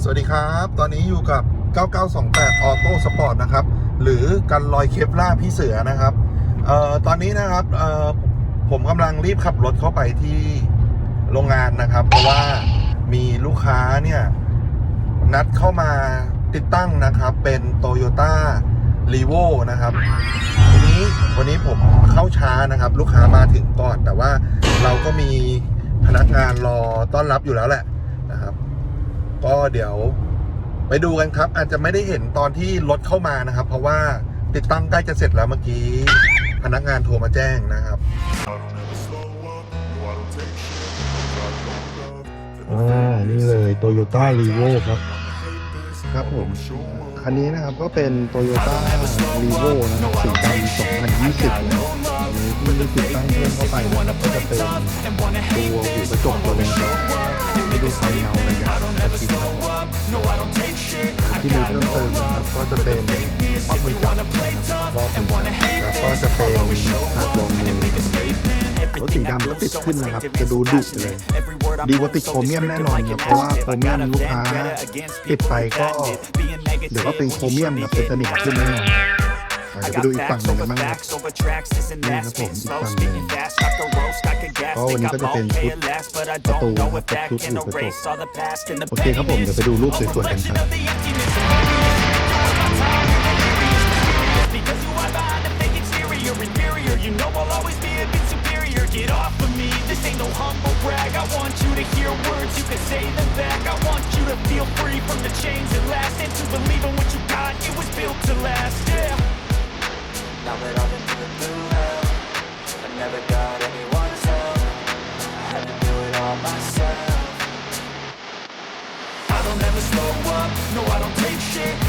สวัสดีครับ ตอนนี้อยู่กับ 9928 Auto Sport นะครับ หรือกันลอยเคปล่าพี่เสือนะครับเอ่อตอนนี้นะครับเอ่อผมกำลังรีบขับรถเข้าไปที่โรงงานนะครับ เพราะว่ามีลูกค้าเนี่ย นัดเข้ามาติดตั้งนะครับ เป็น Toyota r e v o นะครับ ทีนี้วันนี้ผมเข้าช้านะครับ ลูกค้ามาถึงก่อน แต่ว่าเราก็มีพนักงานรอต้อนรับอยู่แล้วแหละนะครับ ก็เดี๋ยวไปดูกันครับ อาจจะไม่ได้เห็นตอนที่รถเข้ามานะครับ เพราะว่าติดตั้งใกล้จะเสร็จแล้วเมื่อกี้ พนักงานโทรมาแจ้งนะครับอ่านี่เลย Toyota r e v o ครับ ครับผม คันนี้นะครับก็เป็น Toyota r e v o นะครับสีดำ2020นะครับอันนี้ที่ติดตั้งเพิ่มเข้าไปนะครับก็จะเป็นตัวหูกระจกตัวนี้ครับให้ดูความเงา ที่มีเพิ่มเติมนะครับก็จะเป็นป้อมมือจับรอบมือจับแล้วก็จะเป็นหากลงมือรถสีดำก็ติดขึ้นนะครับ จะดูดุเลย ดีกว่าติดโครเมียมแน่นอนครับเพราะว่าโครเมียมลูกค้าติดไปก็เดี๋ยวก็เป็นโครเมียมครับเป็นสนิมขึ้นแน่นอนอะไปดูอีกฝั่งหนึ่งกันบ้างครับนี่ครับผมอีกฝั่งหนึ่งก็วันนี้ก็จะเป็นชุดประตูครับชุดหูกระจกโอเคครับผมเดี๋ยวไปดูรูปสวยๆกันครับ humble brag. I want you to hear words, you can say them back. I want you to feel free from the chains that last And to believe in what you got, it was built to last, yeah. Now that I've been put through hell I never got anyone's help. I had to do it all myself. I don't ever slow up, no I don't take shit